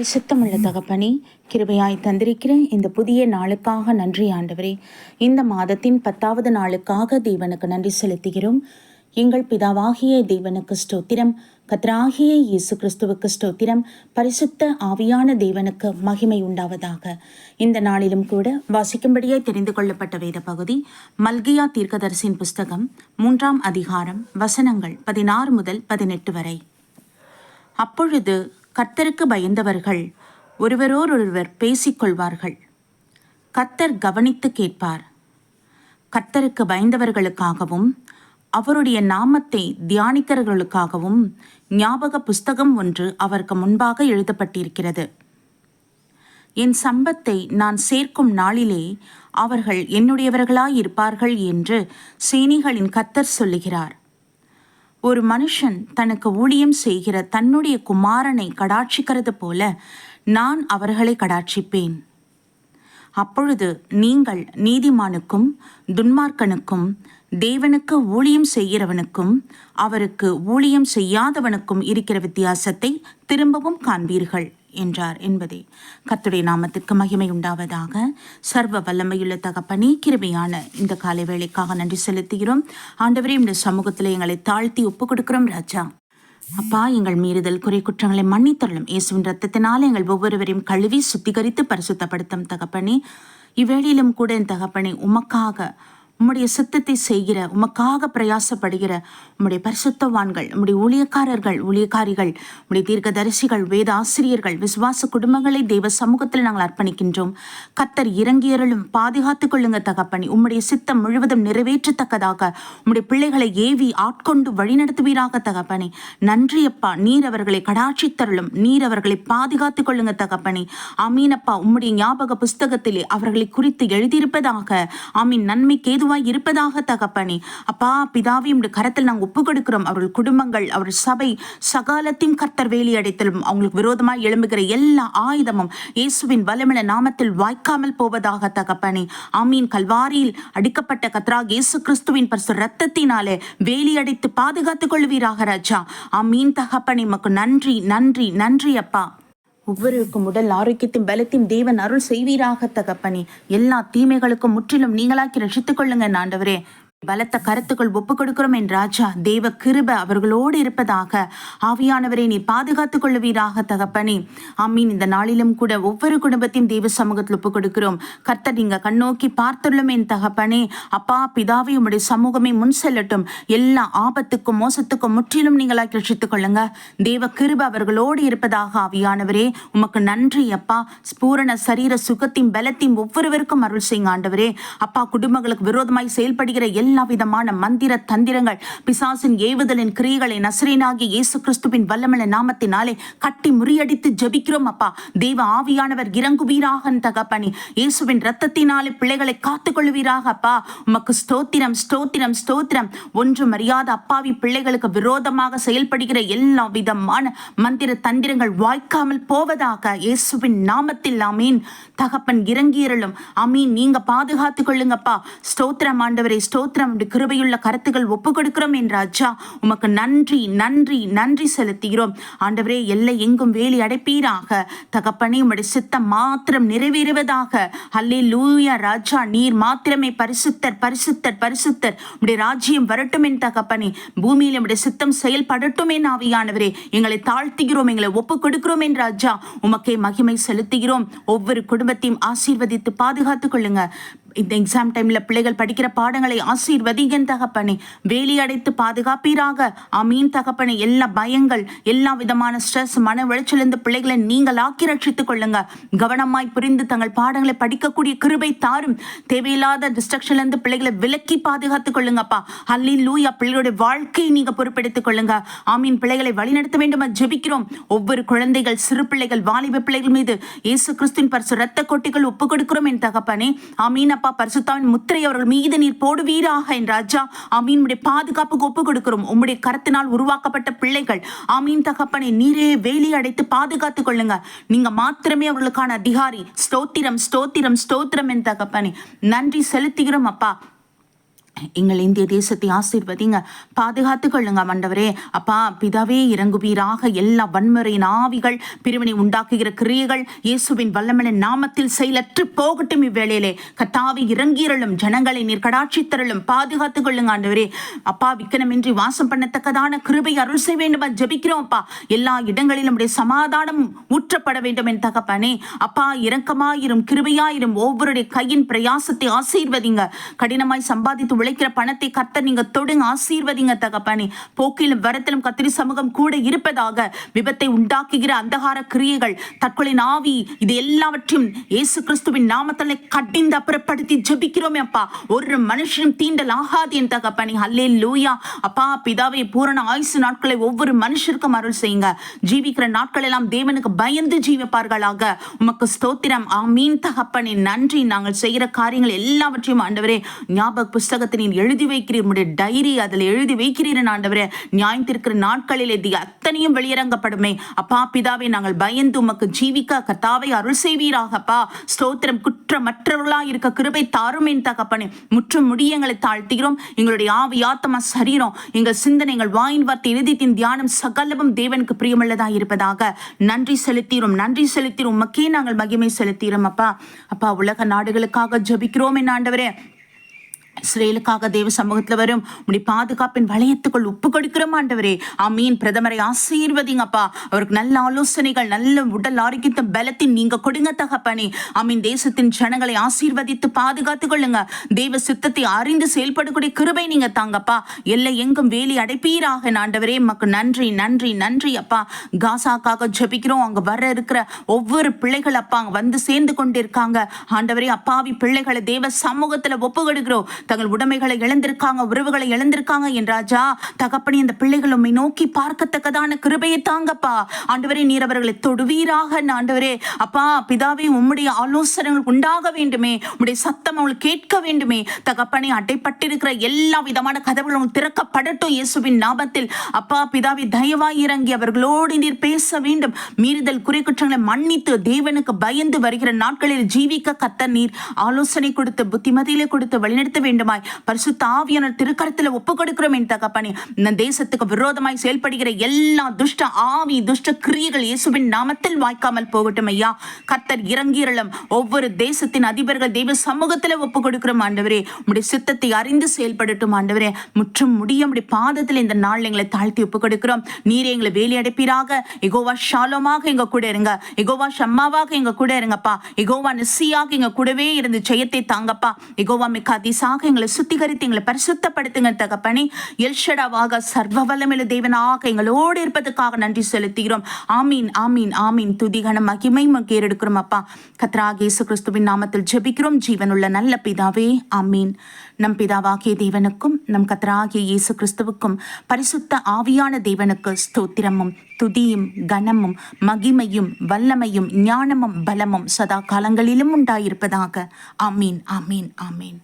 பரிசுத்தமுள்ள தகப்பனே கிருபையாய் தந்திருக்கிற இந்த புதிய நாளுக்காக நன்றி ஆண்டவரே. இந்த மாதத்தின் பத்தாவது நாளுக்காக தேவனுக்கு நன்றி செலுத்துகிறோம். எங்கள் பிதாவாகிய தேவனுக்கு ஸ்தோத்திரம். கத்ராகிய இயேசு கிறிஸ்துவுக்கு ஸ்தோத்திரம். பரிசுத்த ஆவியான தேவனுக்கு மகிமை உண்டாவதாக. இந்த நாளிலும் கூட வாசிக்கும்படியே தெரிந்து கொள்ளப்பட்ட வேத பகுதி மல்கியா தீர்க்கதரிசின் புஸ்தகம் மூன்றாம் அதிகாரம் வசனங்கள் பதினாறு முதல் பதினெட்டு வரை. அப்பொழுது கத்தருக்கு பயந்தவர்கள் ஒருவரோடொருவர் பேசிக்கொள்வார்கள். கத்தர் கவனித்து கேட்பார். கர்த்தருக்கு பயந்தவர்களுக்காகவும் அவருடைய நாமத்தை தியானிக்கிறவர்களுக்காகவும் ஞாபக புஸ்தகம் ஒன்று அவருக்கு முன்பாக எழுதப்பட்டிருக்கிறது. என் சம்பத்தை நான் சேர்க்கும் நாளிலே அவர்கள் என்னுடையவர்களாயிருப்பார்கள் என்று சேனிகளின் கத்தர் சொல்லுகிறார். ஒரு மனுஷன் தனக்கு ஊழியம் செய்கிற தன்னுடைய குமாரனை கடாட்சிக்கிறது போல நான் அவர்களை கடாட்சிப்பேன். அப்பொழுது நீங்கள் நீதிமானுக்கும் துன்மார்க்கனுக்கும் தேவனுக்கு ஊழியம் செய்கிறவனுக்கும் அவருக்கு ஊழியம் செய்யாதவனுக்கும் இருக்கிற வித்தியாசத்தை திரும்பவும் காண்பீர்கள். என்றார் என்பதே. கத்துடைய நாமத்திற்கு மகிமை உண்டாவதாக. சர்வ வல்லமையுள்ள தகப்பனே கிருமையான இந்த காலை வேளைக்காக நன்றி செலுத்துகிறோம். ஆண்டவரே இந்த சமூகத்தில் எங்களை தாழ்த்தி ஒப்பு கொடுக்கிறோம் ராஜா. அப்பா எங்கள் மீறுதல் குறை குற்றங்களை மன்னித்தரலும். இயேசுவின் ரத்தத்தினால் எங்கள் ஒவ்வொருவரையும் கழுவி சுத்திகரித்து பரிசுத்தப்படுத்தும் தகப்பனே. இவ்வேளையிலும் கூட என் தகப்பனே உமக்காக உம்முடைய சித்தத்தை செய்கிற உமக்காக பிரயாசப்படுகிற உம்முடைய பரிசுத்தவான்கள் உம்முடைய ஊழியக்காரர்கள் ஊழியக்காரிகள் உம்முடைய தீர்க்கதரிசிகள் வேத ஆசிரியர்கள் விசுவாச குடும்பங்களை தெய்வ சமூகத்தில் நாங்கள் அர்ப்பணிக்கின்றோம். கத்தர் இறங்கியருளும் பாதுகாத்துக் கொள்ளுங்க தகப்பனி. உம்முடைய சித்தம் முழுவதும் நிறைவேற்றத்தக்கதாக உம்முடைய பிள்ளைகளை ஏவி ஆட்கொண்டு வழிநடத்துவீராக தகப்பனி. நன்றியப்பா நீர் அவர்களை கடாட்சித்தருளும். நீர் அவர்களை பாதுகாத்துக் கொள்ளுங்க தகப்பனி. அமீனப்பா உம்முடைய ஞாபக புஸ்தகத்திலே அவர்களை குறித்து எழுதியிருப்பதாக ஆமீன் நன்மைக்கு ஏதுவாய் இருப்பதாக தகப்பனே. அப்பா பிதாவையும் உம்முடைய கரத்தில் நாங்கள் ஒப்பு கொடுக்கிறோம் அவர்கள் குடும்பங்கள் அவர்கள் சபை சகாலத்தையும் கர்த்தர் வேலி அடைத்தலும் அவங்களுக்கு விரோதமாக எழும்புகிற எல்லா ஆயுதமும் இயேசுவின் வல்லமிழ நாமத்தில் வாய்க்காமல் போவதாக தகப்பனே. ஆமீன். கல்வாரியில் அடிக்கப்பட்ட கத்ரா இயேசு கிறிஸ்துவின் பரிசு ரத்தத்தினாலே வேலி அடைத்து பாதுகாத்துக் கொள்வீராக ராஜா. ஆமீன் தகப்பனே. மக்கு நன்றி நன்றி நன்றி அப்பா. ஒவ்வொருவருக்கும் உடல் ஆரோக்கியத்தையும் பலத்தையும் தேவன் அருள் செய்வீராக தகப்பனே. எல்லா தீமைகளுக்கும் முற்றிலும் நீங்களாக்கி ரசித்துக் கொள்ளுங்க ஆண்டவரே. பலத்த கருத்துக்கள் ஒப்புக் கொடுக்கிறோம் என் ராஜா. தேவ கிருப அவர்களோடு இருப்பதாக. ஆவியானவரை நீ பாதுகாத்துக் கொள்ளுவீராக தகப்பனே. அம்மீன் இந்த நாளிலும் கூட ஒவ்வொரு குடும்பத்தையும் தேவ சமூகத்தில் ஒப்புக் கொடுக்கிறோம். கர்த்தர் நீங்க கண்ணோக்கி பார்த்துள்ளோம் என் தகப்பனே. அப்பா பிதாவை உம்முடைய சமூகமே முன் செல்லட்டும். எல்லா ஆபத்துக்கும் மோசத்துக்கும் முற்றிலும் நீங்களாக்கி ரட்சித்துக் கொள்ளுங்க. தேவ கிருப அவர்களோடு இருப்பதாக ஆவியானவரே. உமக்கு நன்றி அப்பா. பூரண சரீர சுகத்தையும் பலத்தையும் ஒவ்வொருவருக்கும் அருள் செய்யுங்க ஆண்டவரே. அப்பா குடும்பங்களுக்கு விரோதமாய் செயல்படுகிற எல்லா எல்லா விதமான மந்திர தந்திரங்கள் பிசாசின் ஏவுதலின் கிரியைகளை நசரேனாகிய இயேசு கிறிஸ்துவின் வல்லமல நாமத்தினாலே கட்டி முறியடித்து ஜபிக்கிறோம் அப்பா. தேவ ஆவியானவர் இறங்குவீராக தகப்பனி. இயேசுவின் ரத்தத்தினாலே பிள்ளைகளை காத்துக்கொள்வீராக அப்பா. உமக்கு ஸ்தோத்திரம் ஸ்தோத்திரம் ஸ்தோத்திரம். ஒன்று மரியாத அப்பாவி பிள்ளைகளுக்கு விரோதமாக செயல்படுகிற எல்லா விதமான மந்திர தந்திரங்கள் வாய்க்காமல் போவதாக இயேசுவின் நாமத்தில் அமீன் தகப்பன் இறங்கியிருளும். அமீன் நீங்க பாதுகாத்துக் கொள்ளுங்கப்பா. ஸ்தோத்திரம் ஆண்டவரை ஸ்தோத்திரம். உடைய கிருபையுள்ள கருத்துக்கள் ஒப்பு கொடுக்கிறோம் என்ற அச்சா உமக்கு நன்றி நன்றி நன்றி செலுத்துகிறோம். ஆண்டவரே எல்லை எங்கும் வேலி அடைப்பீராக. தகப்பனே உம்முடைய சித்தம் மாத்திரம் நிறைவேறுவதாக. அல்லே லூயா ராஜா நீர் மாத்திரமே பரிசுத்தர் பரிசுத்தர் பரிசுத்தர். உடைய ராஜ்யம் வரட்டும் என் தகப்பனே. பூமியில் உடைய சித்தம் செயல்படட்டும் என் ஆவியானவரே எங்களை தாழ்த்துகிறோம் எங்களை ஒப்பு கொடுக்கிறோம் என் ராஜா உமக்கே மகிமை செலுத்துகிறோம். ஒவ்வொரு குடும்பத்தையும் ஆசீர்வதித்து பாதுகாத்துக் கொள்ளுங்க. இந்த எக்ஸாம் டைம்ல பிள்ளைகள் படிக்கிற பாடங்களை ஆசீர்வதிகன் தகப்பனே. வேலி அடைத்து பாதுகாப்பீராக. அமீன் தகப்பனே. எல்லா பயங்கள் எல்லா விதமான ஸ்ட்ரெஸ் மன உளைச்சலிருந்து பிள்ளைகளை நீங்கள் ஆக்கி ரட்சித்துக் கொள்ளுங்க. கவனமாய் புரிந்து தங்கள் பாடங்களை படிக்கக்கூடிய கிருபை தாரும். தேவையில்லாத டிஸ்ட்ரக்ஷன்ல இருந்து பிள்ளைகளை விலக்கி பாதுகாத்துக் கொள்ளுங்கப்பா. அல்லி லூயா பிள்ளைகளுடைய வாழ்க்கையை நீங்க பொறுப்பெடுத்துக் கொள்ளுங்க. ஆமீன். பிள்ளைகளை வழிநடத்த வேண்டுமா? ஜெபிக்கிறோம். ஒவ்வொரு குழந்தைகள் சிறு பிள்ளைகள் வாலிப பிள்ளைகள் மீது இயேசு கிறிஸ்தின் பரிசு ரத்த கொட்டிகள் ஒப்பு கொடுக்கிறோம் என் தகப்பனே. ஆமீன். அப்பா பரிசுத்தாவின் முத்திரை அவர்கள் மீது நீர் போடுவீராக என் ராஜா. ஆமீன். உடைய பாதுகாப்புக்கு ஒப்பு கொடுக்கிறோம். உம்முடைய கரத்தினால் உருவாக்கப்பட்ட பிள்ளைகள். ஆமீன் தகப்பனை நீரே வேலி அடைத்து பாதுகாத்துக் கொள்ளுங்க. நீங்க மாத்திரமே அவர்களுக்கான அதிகாரி. ஸ்தோத்திரம் ஸ்தோத்திரம் ஸ்தோத்திரம் என் தகப்பனே. நன்றி செலுத்துகிறோம் அப்பா. எங்கள் இந்திய தேசத்தை ஆசீர்வதிங்க பாதுகாத்து கொள்ளுங்க மண்டவரே அப்பா பிதாவே இறங்குவீராக எல்லா வன்முறையின் ஆவிகள் பிரிவினை உண்டாக்குகிற கிரியைகள் இயேசுவின் வல்லமன நாமத்தில் செயலற்று போகட்டும் இவ்வேளையிலே. கத்தாவி இறங்கிரளும் ஜனங்களை நீர் கடாட்சி தரலும் பாதுகாத்து கொள்ளுங்க ஆண்டவரே. அப்பா விக்கனமின்றி வாசம் பண்ணத்தக்கதான கிருபை அருள் செய்ய வேண்டுமா ஜெபிக்கிறோம் அப்பா. எல்லா இடங்களிலும் உடைய சமாதானம் ஊற்றப்பட வேண்டும் என் தகப்பனே. அப்பா இரக்கமாயிரும் கிருபையாயிரும் ஒவ்வொருடைய கையின் பிரயாசத்தை ஆசீர்வதிங்க. கடினமாய் சம்பாதித்து உழைக்கிற பணத்தை கத்த நீங்க தொடுங்க ஆசீர்வதிங்க தகப்பனே. போக்கிலும் வரத்திலும் கத்திரி சமூகம் கூட இருப்பதாக விபத்தை உண்டாக்குகிற அந்தகார கிரியைகள் தற்கொலை நாவி இது எல்லாவற்றையும் இயேசு கிறிஸ்துவின் நாமத்தில் கட்டிந்து அப்புறப்படுத்தி ஜபிக்கிறோமே அப்பா. ஒரு மனுஷனும் தீண்டல் ஆகாது என் தகப்பனே. அல்லே லூயா அப்பா பிதாவை பூரண ஆயுசு நாட்களை ஒவ்வொரு மனுஷருக்கும் அருள் செய்யுங்க. ஜீவிக்கிற நாட்கள் எல்லாம் தேவனுக்கு பயந்து ஜீவிப்பார்களாக. உமக்கு ஸ்தோத்திரம். ஆமீன் தகப்பனே. நன்றி. நாங்கள் செய்கிற காரியங்கள் எல்லாவற்றையும் ஆண்டவரே ஞாபக புஸ்தகத்தில் நீர் எழுதி வைக்கிறீர். உடைய டைரி அதில் எழுதி வைக்கிறீர் ஆண்டவரே. நியாயத்திற்கிற நாட்களில் இது அத்தனையும் வெளியரங்கப்படுமே. அப்பா பிதாவை நாங்கள் பயந்து உமக்கு ஜீவிக்க கத்தாவை அருள் செய்வீராகப்பா ஸ்தோத்திரம் குற்றமற்றவர்களா இருக்க கிருபை தாருமேன் தகப்பனே. முற்றும் முடியங்களை தாழ்த்துகிறோம். எங்களுடைய ஆவி ஆத்தமா சரீரம் எங்கள் சிந்தனை எங்கள் வாயின் வார்த்தை இறுதித்தின் தியானம் சகலமும் தேவனுக்கு பிரியமுள்ளதா இருப்பதாக. நன்றி செலுத்தீரும் நன்றி செலுத்தீரும். உமக்கே நாங்கள் மகிமை செலுத்தீரும் அப்பா. அப்பா உலக நாடுகளுக்காக ஜபிக்கிறோம் என் ஆண்டவரே. இஸ்ரேலுக்காக தேவ சமூகத்துல வரும். உடைய பாதுகாப்பின் வளையத்துக்குள் உப்பு கொடுக்கிறோம் ஆண்டவரே? ஆமீன். பிரதமரை ஆசீர்வதிங்கப்பா. அவருக்கு நல்ல ஆலோசனைகள் நல்ல உடல் ஆரோக்கியத்தை பலத்தின் நீங்க கொடுங்க தகப்பனே. ஆமீன். தேசத்தின் ஜனங்களை ஆசீர்வதித்து பாதுகாத்துக் கொள்ளுங்க. தேவ சித்தத்தை அறிந்து செயல்படக்கூடிய கிருபை நீங்க தாங்கப்பா. எல்லை எங்கும் வேலி அடைப்பீராக ஆண்டவரே. மக்கு நன்றி நன்றி நன்றி அப்பா. காசாக்காக ஜெபிக்கிறோம். அங்க வர இருக்கிற ஒவ்வொரு பிள்ளைகள் அப்பா அங்க வந்து சேர்ந்து கொண்டிருக்காங்க. ஆண்டவரே அப்பாவி பிள்ளைகளை தேவ சமூகத்துல ஒப்பு கொடுக்கிறோம். தங்கள் உடைமைகளை இழந்திருக்காங்க உறவுகளை இழந்திருக்காங்க என் ராஜா. தகப்பனி அந்த பிள்ளைகள் நோக்கி பார்க்கத்தக்கதான கிருபையை தாங்கப்பா. ஆண்டவரே நீர் அவர்களை தொடுவீராக. ஆண்டவரே அப்பா பிதாவே உம்முடைய ஆலோசனைகள் உண்டாக வேண்டுமே. உம்முடைய சத்தம் அவங்களுக்கு கேட்க வேண்டுமே. தகப்பனை அட்டைப்பட்டிருக்கிற எல்லா விதமான கதவுகளும் திறக்கப்படட்டும் இயேசுவின் ஞாபத்தில் அப்பா பிதாவை தயவாய் இறங்கி அவர்களோடு நீர் பேச வேண்டும். மீறுதல் குறை குற்றங்களை மன்னித்து தேவனுக்கு பயந்து வருகிற நாட்களில் ஜீவிக்க கத்த நீர் ஆலோசனை கொடுத்து புத்திமதியிலே கொடுத்து வழிநடத்த வேண்டுமாய். பரிசுத்த ஆவியான திருக்கரத்தில் ஒப்பு கொடுக்கிறோம் என் தகப்பனே. இந்த தேசத்துக்கு விரோதமாய் செயல்படுகிற எல்லா துஷ்ட ஆவி துஷ்ட கிரியைகள் இயேசுவின் நாமத்தில் வாய்க்காமல் போகட்டும் ஐயா. கர்த்தர் இறங்கிரளும் ஒவ்வொரு தேசத்தின் அதிபர்கள் தெய்வ சமூகத்தில் ஒப்பு கொடுக்கிறோம் ஆண்டவரே. உடைய சித்தத்தை அறிந்து செயல்படட்டும் ஆண்டவரே. முற்றும் முடிய உடைய பாதத்தில் இந்த நாள் எங்களை தாழ்த்தி ஒப்பு கொடுக்கிறோம் நீரே எங்களை வேலி அடைப்பீராக. எகோவா ஷாலோமாக எங்க கூட இருங்க. எகோவா ஷம்மாவாக எங்க கூட இருங்கப்பா. எகோவா நிசியாக எங்க கூடவே இருந்து ஜெயத்தை தாங்கப்பா. எகோவா மிக்க அதிசாக எங்களை சுத்திகரித்து எங்களை பரிசுத்தப்படுத்துங்க தகப்பனே. எல்ஷடாவாக சர்வ வல்லமில தேவனாக எங்களோடு இருப்பதற்காக நன்றி செலுத்துகிறோம். ஆமீன் ஆமீன் ஆமீன். துதிகன மகிமை மக்கேர் எடுக்கிறோம் அப்பா. கத்ராக இயேசு கிறிஸ்துவின் நாமத்தில் ஜெபிக்கிறோம். ஜீவனுள்ள நல்ல பிதாவே ஆமீன். நம் பிதாவாகிய தேவனுக்கும் நம் கத்ராகிய இயேசு கிறிஸ்துவுக்கும் பரிசுத்த ஆவியான தேவனுக்கு ஸ்தோத்திரமும் துதியும் கனமும் மகிமையும் வல்லமையும் ஞானமும் பலமும் சதா காலங்களிலும் உண்டாயிருப்பதாக. ஆமீன் ஆமீன் ஆமீன்.